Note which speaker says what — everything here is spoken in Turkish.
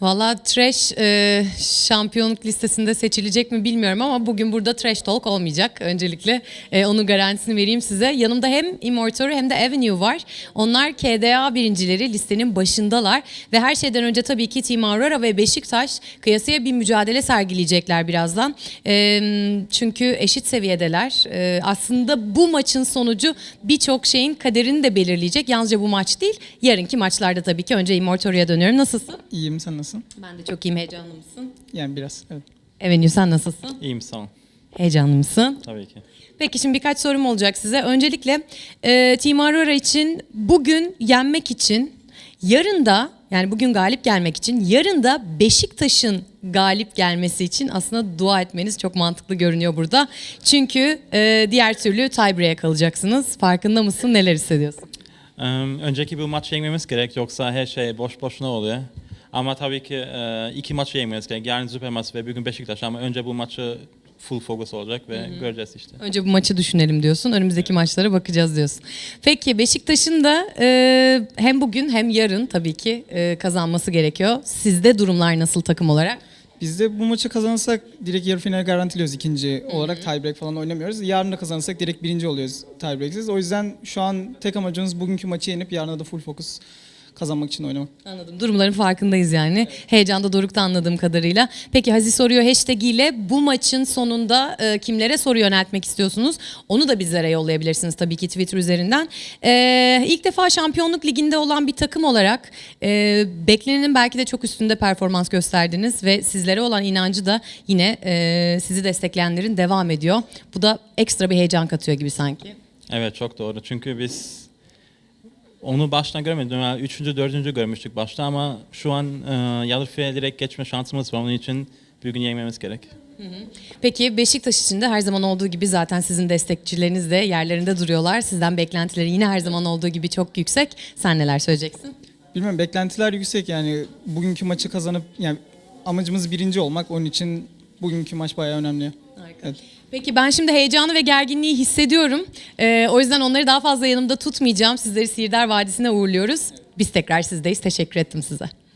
Speaker 1: Valla Trash e, şampiyonluk listesinde seçilecek mi bilmiyorum ama bugün burada Trash Talk olmayacak. Öncelikle e, onun garantisini vereyim size. Yanımda hem Immortal hem de Avenue var. Onlar KDA birincileri listenin başındalar. Ve her şeyden önce tabii ki Team Aurora ve Beşiktaş kıyasıya bir mücadele sergileyecekler birazdan. E, çünkü eşit seviyedeler. E, aslında bu maçın sonucu birçok şeyin kaderini de belirleyecek. Yalnızca bu maç değil, yarınki maçlarda tabii ki. Önce Immortal'a dönüyorum. Nasılsın?
Speaker 2: İyiyim sen nasılsın?
Speaker 1: Ben de çok iyiyim. Heyecanlı mısın?
Speaker 2: Yani biraz evet.
Speaker 1: Avenue sen nasılsın?
Speaker 3: İyiyim sağ ol.
Speaker 1: Heyecanlı mısın?
Speaker 3: Tabii ki.
Speaker 1: Peki şimdi birkaç sorum olacak size. Öncelikle e, Team Aurora için bugün yenmek için yarın da yani bugün galip gelmek için yarın da Beşiktaş'ın galip gelmesi için aslında dua etmeniz çok mantıklı görünüyor burada. Çünkü e, diğer türlü tiebreak'e kalacaksınız. Farkında mısın? Neler hissediyorsun?
Speaker 3: Eee, önceki bu maçı yenmemiz gerek yoksa her şey boş boşuna oluyor. Ama tabii ki eee, iki maçı yenmemiz gerek. Yarın süper maç ve bugün Beşiktaş ama önce bu maçı full focus olacak ve göreceğiz işte.
Speaker 1: Önce bu maçı düşünelim diyorsun. Önümüzdeki maçlara bakacağız diyorsun. Peki Beşiktaş'ın da e, hem bugün hem yarın tabii ki e, kazanması gerekiyor. Sizde durumlar nasıl takım olarak?
Speaker 2: Biz de bu maçı kazanırsak direkt yarı final garantiliyoruz ikinci olarak tiebreak falan oynamıyoruz. Yarın da kazanırsak direkt birinci oluyoruz tiebreaksiz. O yüzden şu an tek amacımız bugünkü maçı yenip yarına da full focus kazanmak için oynamak.
Speaker 1: Anladım. Durumların farkındayız yani. Heyecanda Doruk'ta anladığım kadarıyla. Peki Hazi soruyor hashtag ile bu maçın sonunda e, kimlere soru yöneltmek istiyorsunuz? Onu da bizlere yollayabilirsiniz tabii ki Twitter üzerinden. E, ilk defa Şampiyonluk Ligi'nde olan bir takım olarak e, beklenenin belki de çok üstünde performans gösterdiniz ve sizlere olan inancı da yine e, sizi destekleyenlerin devam ediyor. Bu da ekstra bir heyecan katıyor gibi sanki.
Speaker 3: Evet çok doğru. Çünkü biz onu baştan görmedik. Yani üçüncü, dördüncü görmüştük başta ama şu an yarı finale direkt geçme şansımız var. Onun için bugün yenmemiz gerek.
Speaker 1: Peki Beşiktaş için de her zaman olduğu gibi zaten sizin destekçileriniz de yerlerinde duruyorlar. Sizden beklentileri yine her zaman olduğu gibi çok yüksek. Sen neler söyleyeceksin?
Speaker 2: Bilmiyorum beklentiler yüksek yani bugünkü maçı kazanıp yani amacımız birinci olmak. Onun için bugünkü maç bayağı önemli. Evet.
Speaker 1: Peki ben şimdi heyecanı ve gerginliği hissediyorum. Ee, o yüzden onları daha fazla yanımda tutmayacağım. Sizleri Sihirdar Vadisi'ne uğurluyoruz. Biz tekrar sizdeyiz. Teşekkür ettim size.